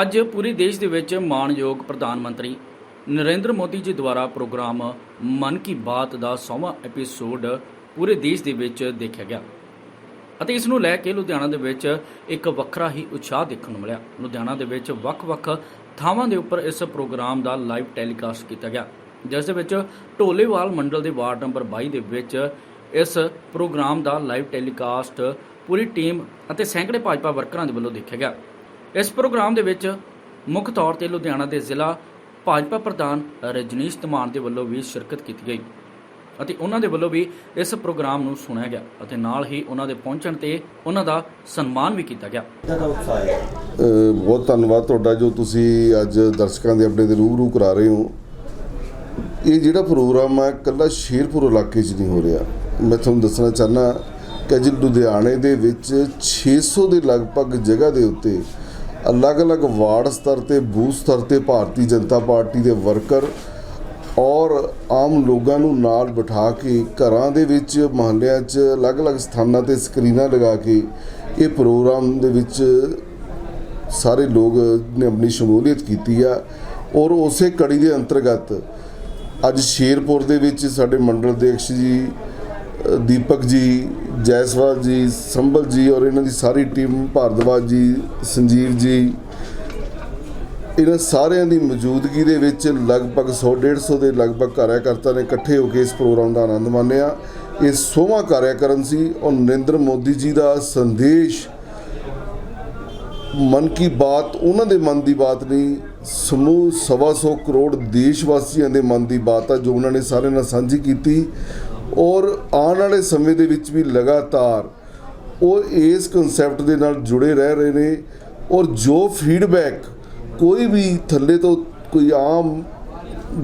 ਅੱਜ ਪੂਰੇ ਦੇਸ਼ ਦੇ ਵਿੱਚ ਮਾਣਯੋਗ ਪ੍ਰਧਾਨ ਮੰਤਰੀ ਨਰਿੰਦਰ ਮੋਦੀ ਜੀ ਦੁਆਰਾ ਪ੍ਰੋਗਰਾਮ ਮਨ ਕੀ ਬਾਤ ਦਾ 100ਵਾਂ ਐਪੀਸੋਡ ਪੂਰੇ ਦੇਸ਼ ਦੇ ਵਿੱਚ ਦੇਖਿਆ ਗਿਆ। ਅਤੇ ਇਸ ਨੂੰ ਲੈ ਕੇ ਲੁਧਿਆਣਾ ਦੇ ਵਿੱਚ ਇੱਕ ਵੱਖਰਾ ਹੀ ਉਤਸ਼ਾਹ ਦੇਖਣ ਨੂੰ ਮਿਲਿਆ। ਲੁਧਿਆਣਾ ਦੇ ਵਿੱਚ ਵੱਖ-ਵੱਖ ਥਾਵਾਂ ਦੇ ਉੱਪਰ ਇਸ ਪ੍ਰੋਗਰਾਮ ਦਾ ਲਾਈਵ ਟੈਲੀਕਾਸਟ ਕੀਤਾ ਗਿਆ। ਜਿਸ ਦੇ ਵਿੱਚ ਢੋਲੇਵਾਲ ਮੰਡਲ ਦੇ ਵਾਰਡ ਨੰਬਰ 22 ਦੇ ਵਿੱਚ ਇਸ ਪ੍ਰੋਗਰਾਮ ਦਾ ਲਾਈਵ ਟੈਲੀਕਾਸਟ ਪੂਰੀ ਟੀਮ ਅਤੇ ਸੈਂਕੜੇ ਭਾਜਪਾ ਵਰਕਰਾਂ ਦੇ ਵੱਲੋਂ ਦੇਖਿਆ ਗਿਆ। ਇਸ ਪ੍ਰੋਗਰਾਮ ਦੇ ਵਿੱਚ ਮੁੱਖ ਤੌਰ ਤੇ ਲੁਧਿਆਣਾ ਦੇ ਜ਼ਿਲ੍ਹਾ ਭਾਜਪਾ ਪ੍ਰਧਾਨ ਰਜਨੀਸ਼ ਧਮਾਨ ਦੇ ਵੱਲੋਂ ਵੀ ਸ਼ਿਰਕਤ ਕੀਤੀ ਗਈ ਅਤੇ ਉਹਨਾਂ ਦੇ ਵੱਲੋਂ ਵੀ ਇਸ ਪ੍ਰੋਗਰਾਮ ਨੂੰ ਸੁਣਿਆ ਗਿਆ ਅਤੇ ਨਾਲ ਹੀ ਉਹਨਾਂ ਦੇ ਪਹੁੰਚਣ ਤੇ ਉਹਨਾਂ ਦਾ ਸਨਮਾਨ ਵੀ ਕੀਤਾ ਗਿਆ। ਬਹੁਤ ਧੰਨਵਾਦ ਤੁਹਾਡਾ ਜੋ ਤੁਸੀਂ ਅੱਜ ਦਰਸ਼ਕਾਂ ਦੇ ਆਪਣੇ ਦੇ ਰੂਬਰੂ ਕਰਾ ਰਹੇ ਹੋ। ਇਹ ਜਿਹੜਾ ਪ੍ਰੋਗਰਾਮ ਹੈ ਕੱਲਾ ਸ਼ੇਰਪੁਰ ਇਲਾਕੇ 'ਚ ਨਹੀਂ ਹੋ ਰਿਹਾ। ਮੈਂ ਤੁਹਾਨੂੰ ਦੱਸਣਾ ਚਾਹਨਾ ਕਿ ਅੱਜ ਲੁਧਿਆਣੇ ਦੇ ਵਿੱਚ 600 ਦੇ ਲਗਭਗ ਜਗ੍ਹਾ ਦੇ ਉੱਤੇ ਅਲੱਗ-ਅਲੱਗ ਵਾਰਡ ਸਤਰ ਤੇ ਬੂਥ ਸਤਰ ਤੇ ਭਾਰਤੀ ਜਨਤਾ ਪਾਰਟੀ ਦੇ ਵਰਕਰ ਔਰ ਆਮ ਲੋਕਾਂ ਨੂੰ ਨਾਲ ਬਿਠਾ ਕੇ ਘਰਾਂ ਦੇ ਵਿੱਚ ਮਹੱਲਿਆਂ 'ਚ ਅਲੱਗ-ਅਲੱਗ ਸਥਾਨਾਂ ਤੇ ਸਕਰੀਨਾਂ ਲਗਾ ਕੇ ਇਹ ਪ੍ਰੋਗਰਾਮ ਦੇ ਵਿੱਚ ਸਾਰੇ ਲੋਕ ਨੇ ਆਪਣੀ ਸ਼ਮੂਲੀਅਤ ਕੀਤੀ ਆ ਔਰ ਉਸੇ ਕੜੀ ਦੇ ਅੰਤਰਗਤ ਅੱਜ ਸ਼ੇਰਪੁਰ ਦੇ ਵਿੱਚ ਸਾਡੇ ਮੰਡਲ ਅਧਿਕਸ਼ ਜੀ ਦੀਪਕ ਜੀ, ਜੈਸਵਾਲ ਜੀ, ਸੰਭਲ ਜੀ ਔਰ ਇਹਨਾਂ ਦੀ ਸਾਰੀ ਟੀਮ, ਭਾਰਦਵਾਜ ਜੀ, ਸੰਜੀਵ ਜੀ, ਇਹਨਾਂ ਸਾਰਿਆਂ ਦੀ ਮੌਜੂਦਗੀ ਦੇ ਵਿੱਚ ਲਗਭਗ 100 150 ਦੇ ਲਗਭਗ ਕਾਰਿਆਕਰਤਾ ਨੇ ਇਕੱਠੇ ਹੋ ਕੇ ਇਸ ਪ੍ਰੋਗਰਾਮ ਦਾ ਆਨੰਦ ਮਾਣਿਆ। ਇਹ 100ਵਾਂ ਕਾਰਿਆਕਰਨ ਸੀ। ਔਰ ਨਰਿੰਦਰ ਮੋਦੀ ਜੀ ਦਾ ਸੰਦੇਸ਼, ਮਨ ਕੀ ਬਾਤ, ਉਹਨਾਂ ਦੇ ਮਨ ਦੀ ਬਾਤ ਨਹੀਂ, ਸਮੂਹ ਸਵਾ ਸੌ ਕਰੋੜ ਦੇਸ਼ ਵਾਸੀਆਂ ਦੇ ਮਨ ਦੀ ਬਾਤ ਆ ਜੋ ਉਹਨਾਂ ਨੇ ਸਾਰਿਆਂ ਨਾਲ ਸਾਂਝੀ ਕੀਤੀ। ਔਰ ਆਉਣ ਵਾਲੇ ਸਮੇਂ ਦੇ ਵਿੱਚ ਵੀ ਲਗਾਤਾਰ ਉਹ ਇਸ ਕਨਸੈਪਟ ਦੇ ਨਾਲ ਜੁੜੇ ਰਹਿ ਰਹੇ ਨੇ ਔਰ ਜੋ ਫੀਡਬੈਕ ਕੋਈ ਵੀ ਥੱਲੇ ਤੋਂ ਕੋਈ ਆਮ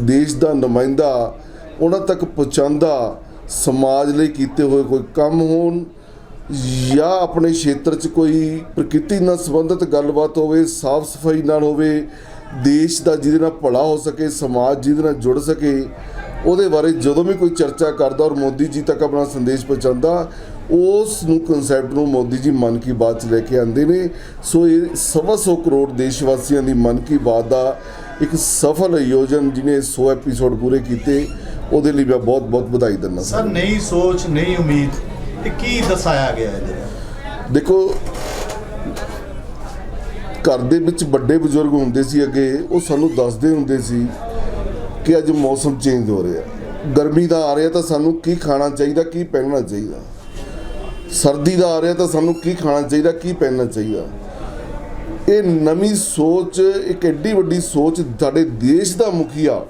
ਦੇਸ਼ ਦਾ ਨੁਮਾਇੰਦਾ ਉਹਨਾਂ ਤੱਕ ਪਹੁੰਚਾਉਂਦਾ, ਸਮਾਜ ਲਈ ਕੀਤੇ ਹੋਏ ਕੋਈ ਕੰਮ ਹੋਣ ਜਾਂ ਆਪਣੇ ਖੇਤਰ 'ਚ ਕੋਈ ਪ੍ਰਕਿਰਤੀ ਨਾਲ ਸੰਬੰਧਿਤ ਗੱਲਬਾਤ ਹੋਵੇ, ਸਾਫ਼ ਸਫ਼ਾਈ ਨਾਲ ਹੋਵੇ, ਦੇਸ਼ ਦਾ ਜਿਹਦੇ ਨਾਲ ਭਲਾ ਹੋ ਸਕੇ, ਸਮਾਜ ਜਿਹਦੇ ਨਾਲ ਜੁੜ ਸਕੇ ਉਹਦੇ ਬਾਰੇ ਜਦੋਂ ਵੀ ਕੋਈ ਚਰਚਾ ਕਰਦਾ ਔਰ ਮੋਦੀ ਜੀ ਤੱਕ ਆਪਣਾ ਸੰਦੇਸ਼ ਪਹੁੰਚਾਉਂਦਾ ਉਸ ਨੂੰ ਕਨਸੈਪਟ ਨੂੰ ਮੋਦੀ ਜੀ ਮਨ ਕੀ ਬਾਤ 'ਚ ਲੈ ਕੇ ਆਉਂਦੇ ਨੇ। ਸੋ ਇਹ ਸਵਾ ਸੌ ਕਰੋੜ ਦੇਸ਼ ਵਾਸੀਆਂ ਦੀ ਮਨ ਕੀ ਬਾਤ ਦਾ ਇੱਕ ਸਫਲ ਆਯੋਜਨ ਜਿਹਨੇ 100 ਐਪੀਸੋਡ ਪੂਰੇ ਕੀਤੇ ਉਹਦੇ ਲਈ ਮੈਂ ਬਹੁਤ ਬਹੁਤ ਵਧਾਈ ਦਿੰਦਾ ਸਰ ਨਈ ਸੋਚ ਨਈ ਉਮੀਦ ਇਹ ਕੀ ਦਰਸਾਇਆ ਗਿਆ ਇਹਦੇ ਦੇਖੋ ਘਰ ਦੇ ਵਿੱਚ ਵੱਡੇ ਬਜ਼ੁਰਗ ਹੁੰਦੇ ਸੀ ਅੱਗੇ ਉਹ ਸਾਨੂੰ ਦੱਸਦੇ ਹੁੰਦੇ ਸੀ ਕਿ ਅੱਜ ਮੌਸਮ ਚੇਂਜ ਹੋ ਰਿਹਾ ਗਰਮੀ ਦਾ ਆ ਰਿਹਾ ਤਾਂ ਸਾਨੂੰ ਕੀ ਖਾਣਾ ਚਾਹੀਦਾ, ਕੀ ਪਹਿਨਣਾ ਚਾਹੀਦਾ? ਸਰਦੀ ਦਾ ਆ ਰਿਹਾ ਤਾਂ ਸਾਨੂੰ ਕੀ ਖਾਣਾ ਚਾਹੀਦਾ, ਕੀ ਪਹਿਨਣਾ ਚਾਹੀਦਾ? ਇਹ ਨਵੀਂ ਸੋਚ, ਇੱਕ ਐਡੀ ਵੱਡੀ ਸੋਚ ਸਾਡੇ ਦੇਸ਼ ਦਾ ਮੁਖੀਆ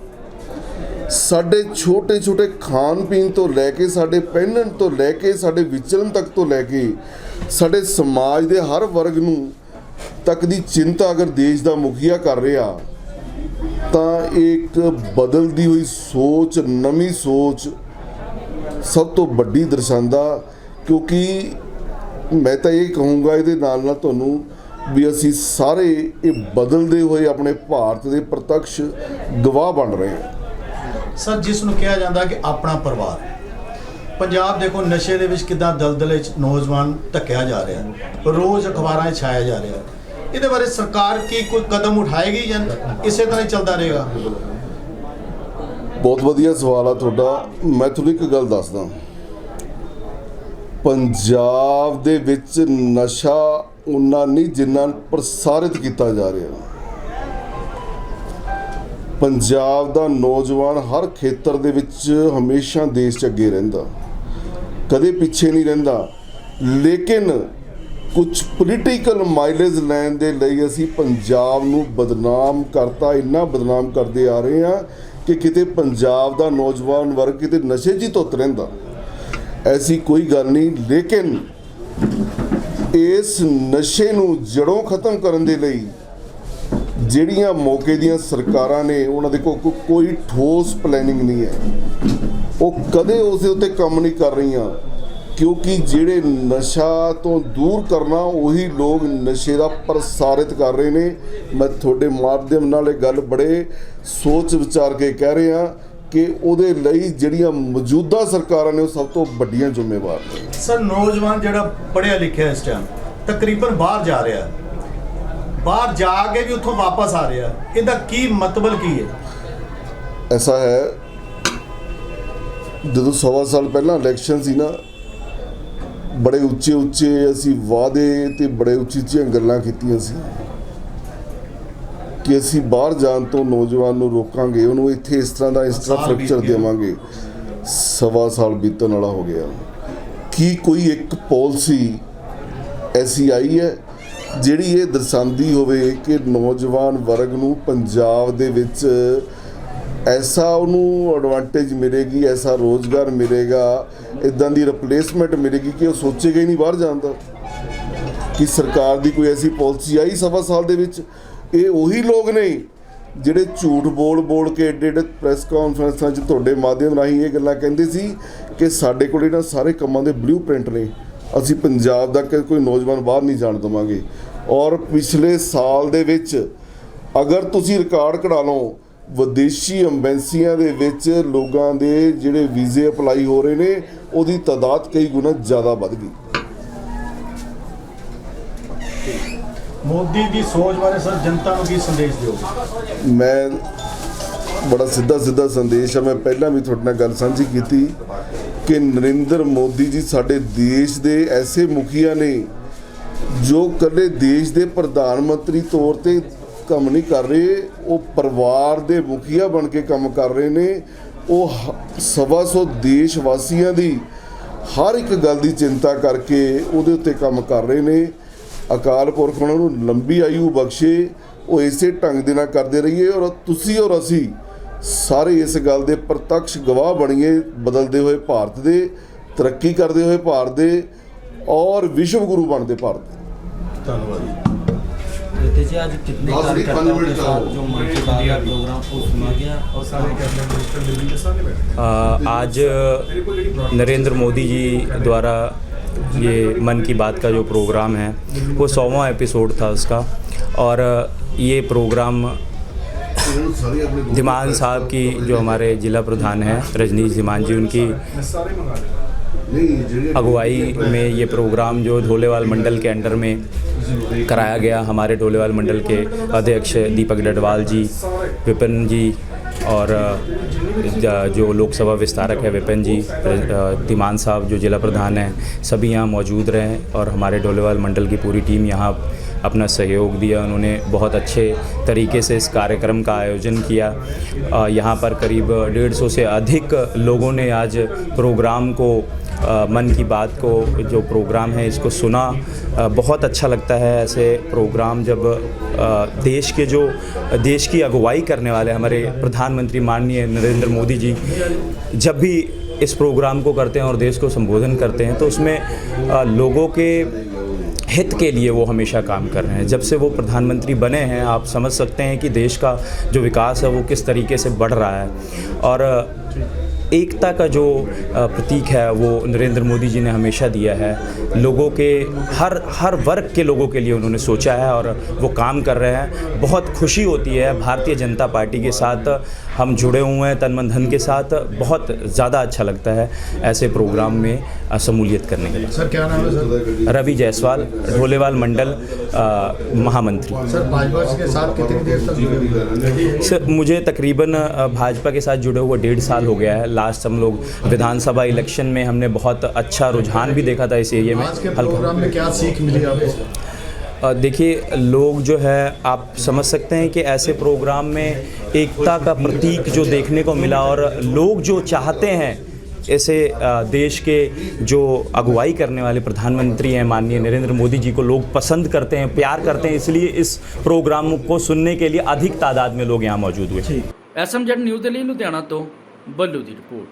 ਸਾਡੇ ਛੋਟੇ ਛੋਟੇ ਖਾਣ ਪੀਣ ਤੋਂ ਲੈ ਕੇ, ਸਾਡੇ ਪਹਿਨਣ ਤੋਂ ਲੈ ਕੇ, ਸਾਡੇ ਵਿਚਰਨ ਤੱਕ ਤੋਂ ਲੈ ਕੇ, ਸਾਡੇ ਸਮਾਜ ਦੇ ਹਰ ਵਰਗ ਨੂੰ ਤੱਕ ਦੀ ਚਿੰਤਾ ਅਗਰ ਦੇਸ਼ ਦਾ ਮੁਖੀਆ ਕਰ ਰਿਹਾ ਤਾਂ ਇਹ ਇੱਕ ਬਦਲਦੀ ਹੋਈ ਸੋਚ, ਨਵੀਂ ਸੋਚ ਸਭ ਤੋਂ ਵੱਡੀ ਦਰਸਾਉਂਦਾ, ਕਿਉਂਕਿ ਮੈਂ ਤਾਂ ਇਹ ਕਹੂੰਗਾ ਇਹਦੇ ਨਾਲ ਨਾਲ ਤੁਹਾਨੂੰ ਵੀ ਅਸੀਂ ਸਾਰੇ ਇਹ ਬਦਲਦੇ ਹੋਏ ਆਪਣੇ ਭਾਰਤ ਦੇ ਪ੍ਰਤੱਖ ਗਵਾਹ ਬਣ ਰਹੇ ਹਾਂ। ਸਰ, ਜਿਸ ਨੂੰ ਕਿਹਾ ਜਾਂਦਾ ਕਿ ਆਪਣਾ ਪਰਿਵਾਰ। ਪੰਜਾਬ ਦੇਖੋ, ਨਸ਼ੇ ਦੇ ਵਿੱਚ ਕਿਦਾਂ ਦਲਦਲੇ ਚ ਨੌਜਵਾਨ ਧੱਕਿਆ ਜਾ ਰਿਹਾ। ਰੋਜ਼ ਅਖਬਾਰਾਂ 'ਚ ਛਾਇਆ ਜਾ ਰਿਹਾ। ਇਹਦੇ ਬਾਰੇ ਸਰਕਾਰ ਕੀ ਕੋਈ ਕਦਮ ਉਠਾਏਗੀ ਜਾਂ ਇਸੇ ਤਰ੍ਹਾਂ ਹੀ ਚੱਲਦਾ ਰਹੇਗਾ? ਬਹੁਤ ਵਧੀਆ ਸਵਾਲ ਆ ਤੁਹਾਡਾ। ਮੈਂ ਤੁਹਾਨੂੰ ਇੱਕ ਗੱਲ ਦੱਸਦਾ। ਪੰਜਾਬ ਦੇ ਵਿੱਚ ਨਸ਼ਾ ਉਨਾ ਨਹੀਂ, ਜਿੰਨਾ ਪ੍ਰਸਾਰਿਤ ਕੀਤਾ ਜਾ ਰਿਹਾ। ਪੰਜਾਬ ਦਾ ਨੌਜਵਾਨ ਹਰ ਖੇਤਰ ਦੇ ਵਿੱਚ ਹਮੇਸ਼ਾ ਦੇਸ਼ 'ਚ ਅੱਗੇ ਰਹਿੰਦਾ। ਕਦੇ ਪਿੱਛੇ ਨਹੀਂ ਰਹਿੰਦਾ। ਲੇਕਿਨ ਕੁਝ ਪੋਲੀਟੀਕਲ ਮਾਈਲੇਜ ਲੈਣ ਦੇ ਲਈ ਅਸੀਂ ਪੰਜਾਬ ਨੂੰ ਬਦਨਾਮ ਕਰਤਾ, ਇੰਨਾ ਬਦਨਾਮ ਕਰਦੇ ਆ ਰਹੇ ਹਾਂ ਕਿ ਕਿਤੇ ਪੰਜਾਬ ਦਾ ਨੌਜਵਾਨ ਵਰਗ ਕਿਤੇ ਨਸ਼ੇ 'ਚ ਹੀ ਧੁੱਤ ਰਹਿੰਦਾ। ਐਸੀ ਕੋਈ ਗੱਲ ਨਹੀਂ, ਲੇਕਿਨ ਇਸ ਨਸ਼ੇ ਨੂੰ ਜੜੋਂ ਖਤਮ ਕਰਨ ਦੇ ਲਈ ਜਿਹੜੀਆਂ ਮੌਕੇ ਦੀਆਂ ਸਰਕਾਰਾਂ ਨੇ ਉਹਨਾਂ ਦੇ ਕੋਲ ਕੋਈ ਠੋਸ ਪਲੈਨਿੰਗ ਨਹੀਂ ਹੈ। ਉਹ ਕਦੇ ਉਸ ਦੇ ਉੱਤੇ ਕੰਮ ਨਹੀਂ ਕਰ ਰਹੀਆਂ। ਕਿਉਂਕਿ ਜਿਹੜੇ ਨਸ਼ਾ ਤੋਂ ਦੂਰ ਕਰਨਾ ਉਹੀ ਲੋਕ ਨਸ਼ੇ ਦਾ ਪ੍ਰਸਾਰਿਤ ਕਰ ਰਹੇ ਨੇ। ਮੈਂ ਤੁਹਾਡੇ ਮਾਧਿਅਮ ਨਾਲ ਇਹ ਗੱਲ ਬੜੇ ਸੋਚ ਵਿਚਾਰ ਕੇ ਕਹਿ ਰਿਹਾ ਕਿ ਉਹਦੇ ਲਈ ਜਿਹੜੀਆਂ ਮੌਜੂਦਾ ਸਰਕਾਰਾਂ ਨੇ ਉਹ ਸਭ ਤੋਂ ਵੱਡੀਆਂ ਜ਼ਿੰਮੇਵਾਰ ਨੇ। ਸਰ ਨੌਜਵਾਨ ਜਿਹੜਾ ਪੜ੍ਹਿਆ ਲਿਖਿਆ ਇਸ ਟਾਈਮ ਤਕਰੀਬਨ ਬਾਹਰ ਜਾ ਰਿਹਾ। ਬਾਹਰ ਜਾ ਕੇ ਵੀ ਉੱਥੋਂ ਵਾਪਸ ਆ ਰਿਹਾ। ਇਹਦਾ ਕੀ ਮਤਲਬ ਕੀ ਹੈ? ਐਸਾ ਹੈ ਜਦੋਂ ਸਵਾ ਸਾਲ ਪਹਿਲਾਂ ਇਲੈਕਸ਼ਨ ਸੀ ਨਾ ਬੜੇ ਉੱਚੇ ਉੱਚੇ ਅਸੀਂ ਵਾਅਦੇ ਤੇ ਬੜੇ ਉੱਚੀ ਉੱਚੀਆਂ ਗੱਲਾਂ ਕੀਤੀਆਂ ਸੀ ਕਿ ਅਸੀਂ ਬਾਹਰ ਜਾਣ ਤੋਂ ਨੌਜਵਾਨ ਨੂੰ ਰੋਕਾਂਗੇ ਉਹਨੂੰ ਇੱਥੇ ਇਸ ਤਰ੍ਹਾਂ ਦਾ ਗਿਆ। ਦੇਵਾਂਗੇ ਸਵਾ ਸਾਲ ਬੀਤਣ ਵਾਲਾ ਹੋ ਗਿਆ ਕੀ ਕੋਈ ਇੱਕ ਪਾਲਿਸੀ ਐਸੀ ਆਈ ਹੈ ਜਿਹੜੀ ਇਹ ਦਰਸਾਉਂਦੀ ਹੋਵੇ ਕਿ ਨੌਜਵਾਨ ਵਰਗ ਨੂੰ ਪੰਜਾਬ ਦੇ ਵਿੱਚ ਐਸਾ ਉਹਨੂੰ ਐਡਵਾਂਟੇਜ ਮਿਲੇਗੀ, ਐਸਾ ਰੋਜ਼ਗਾਰ ਮਿਲੇਗਾ ਇਦਾਂ ਦੀ ਰਿਪਲੇਸਮੈਂਟ ਮਿਲੇਗੀ ਕਿ ਉਹ ਸੋਚੇਗਾ ਹੀ ਨਹੀਂ ਬਾਹਰ ਜਾਣ ਦਾ। ਕਿ ਸਰਕਾਰ ਦੀ ਕੋਈ ਐਸੀ ਪਾਲਿਸੀ ਆਈ ਸਵਾ ਸਾਲ ਦੇ ਵਿੱਚ? ਇਹ ਉਹੀ ਲੋਕ ਨੇ ਜਿਹੜੇ ਝੂਠ ਬੋਲ ਬੋਲ ਕੇ ਏਡੇ ਏਡੇ ਪ੍ਰੈਸ ਕਾਨਫਰੰਸਾਂ 'ਚ ਤੁਹਾਡੇ ਮਾਧਿਅਮ ਰਾਹੀਂ ਇਹ ਗੱਲਾਂ ਕਹਿੰਦੇ ਸੀ ਕਿ ਸਾਡੇ ਕੋਲ ਇਹਨਾਂ ਸਾਰੇ ਕੰਮਾਂ ਦੇ ਬਲੂਪ੍ਰਿੰਟ ਨੇ। ਅਸੀਂ ਪੰਜਾਬ ਦਾ ਕੋਈ ਨੌਜਵਾਨ ਬਾਹਰ ਨਹੀਂ ਜਾਣ ਦੇਵਾਂਗੇ। ਔਰ ਪਿਛਲੇ ਸਾਲ ਦੇ ਵਿੱਚ ਅਗਰ ਤੁਸੀਂ ਰਿਕਾਰਡ ਕਢਾ ਲਓ ਵਿਦੇਸ਼ੀ ਐਮਬੈਂਸੀਆਂ ਦੇ ਵਿੱਚ ਲੋਕਾਂ ਦੇ ਜਿਹੜੇ ਵੀਜ਼ੇ ਅਪਲਾਈ ਹੋ ਰਹੇ ਨੇ ਉਹਦੀ ਤਾਦਾਦ ਕਈ ਗੁਣਾ ਜ਼ਿਆਦਾ ਵੱਧ ਗਈ। ਮੋਦੀ ਦੀ ਸੋਚ ਬਾਰੇ ਸਰ ਜਨਤਾ ਨੂੰ ਕੀ ਸੰਦੇਸ਼ ਦਿਓਗੇ ਮੈਂ ਬੜਾ ਸਿੱਧਾ ਸਿੱਧਾ ਸੰਦੇਸ਼ ਆ ਮੈਂ ਪਹਿਲਾਂ ਵੀ ਤੁਹਾਡੇ ਨਾਲ ਗੱਲ ਸਾਂਝੀ ਕੀਤੀ ਕਿ ਨਰਿੰਦਰ ਮੋਦੀ ਜੀ ਸਾਡੇ ਦੇਸ਼ ਦੇ ਐਸੇ ਮੁਖੀਆ ਨੇ ਜੋ ਕੱਲੇ ਦੇਸ਼ ਦੇ ਪ੍ਰਧਾਨ ਮੰਤਰੀ ਤੌਰ ਤੇ ਕੰਮ ਨਹੀਂ ਕਰ ਰਹੇ, ਉਹ ਪਰਿਵਾਰ ਦੇ ਮੁਖੀਆ ਬਣ ਕੇ ਕੰਮ ਕਰ ਰਹੇ ਨੇ, ਉਹ ਹ- ਸਵਾ ਸੌ ਦੇਸ਼ ਵਾਸੀਆਂ ਦੀ ਹਰ ਇੱਕ ਗੱਲ ਦੀ ਚਿੰਤਾ ਕਰਕੇ ਉਹਦੇ ਉੱਤੇ ਕੰਮ ਕਰ ਰਹੇ ਨੇ। ਅਕਾਲ ਪੁਰਖ ਉਹਨਾਂ ਨੂੰ ਲੰਬੀ ਆਯੂ ਬਖਸ਼ੇ, ਉਹ ਇਸੇ ਢੰਗ ਦੇ ਨਾਲ ਕਰਦੇ ਰਹੀਏ ਔਰ ਤੁਸੀਂ ਔਰ ਅਸੀਂ ਸਾਰੇ ਇਸ ਗੱਲ ਦੇ ਪ੍ਰਤੱਖ ਗਵਾਹ ਬਣੀਏ, ਬਦਲਦੇ ਹੋਏ ਭਾਰਤ ਦੇ, ਤਰੱਕੀ ਕਰਦੇ ਹੋਏ ਭਾਰਤ ਦੇ ਔਰ ਵਿਸ਼ਵ ਗੁਰੂ ਬਣਦੇ ਭਾਰਤ ਦੇ। ਧੰਨਵਾਦ कहते जी आज कितने कार्यकर्ताओं के साथ जो मन की बात का प्रोग्राम को सुना गया और आ, आज नरेंद्र मोदी जी द्वारा ये मन की बात का जो प्रोग्राम है वो सौवा एपिसोड था उसका। और ये प्रोग्राम धीमान साहब की जो हमारे ज़िला प्रधान हैं रजनीश धीमान जी उनकी अगुवाई में ये प्रोग्राम जो ढोलेवाल मंडल के अंडर में कराया गया, हमारे ढोलेवाल मंडल के अध्यक्ष दीपक डडवाल जी, विपिन जी और जो लोकसभा विस्तारक है विपिन जी तिमान साहब जो जिला प्रधान हैं, सभी यहाँ मौजूद रहे और हमारे ढोलेवाल मंडल की पूरी टीम यहाँ अपना सहयोग दिया। उन्होंने बहुत अच्छे तरीके से इस कार्यक्रम का आयोजन किया। यहाँ पर करीब डेढ़ सौ से अधिक लोगों ने आज प्रोग्राम को अ, मन की बात को जो प्रोग्राम है इसको सुना अ, बहुत अच्छा लगता है ऐसे प्रोग्राम जब अ, देश के जो देश की अगुवाई करने वाले हमारे प्रधानमंत्री माननीय नरेंद्र मोदी जी जब भी इस प्रोग्राम को करते हैं और देश को संबोधन करते हैं तो उसमें अ, लोगों के हित के लिए वो हमेशा काम कर रहे हैं। जब से वो प्रधानमंत्री बने हैं आप समझ सकते हैं कि देश का जो विकास है वो किस तरीके से बढ़ रहा है। और एकता का जो प्रतीक है वो नरेंद्र मोदी जी ने हमेशा दिया है। लोगों के हर हर वर्ग के लोगों के लिए उन्होंने सोचा है और वो काम कर रहे हैं। बहुत खुशी होती है भारतीय जनता पार्टी के साथ हम जुड़े हुए हैं तन मन धन के साथ। बहुत ज़्यादा अच्छा लगता है ऐसे प्रोग्राम में शमूलियत करने के लिए। सर क्या नाम है सर? रवि जायसवाल ढोलेवाल मंडल महामंत्री। सर भाजपा के साथ कितनी देर तक? सर मुझे तकरीबन भाजपा के साथ जुड़े हुए डेढ़ साल हो गया है। लास्ट हम लोग विधानसभा इलेक्शन में हमने बहुत अच्छा रुझान भी देखा था इस एरिए में प्रोग्राम में क्या सीख मिली आपको देखिए लोग जो है आप समझ सकते हैं कि ऐसे प्रोग्राम में एकता का प्रतीक जो देखने को मिला और लोग जो चाहते हैं ऐसे देश के जो अगुवाई करने वाले प्रधानमंत्री हैं माननीय नरेंद्र मोदी जी को लोग पसंद करते हैं प्यार करते हैं इसलिए इस प्रोग्राम को सुनने के लिए अधिक तादाद में लोग यहाँ मौजूद हुए S M Z news Delhi Ludhiana तो ਬੱਲੂ ਦੀ ਰਿਪੋਰਟ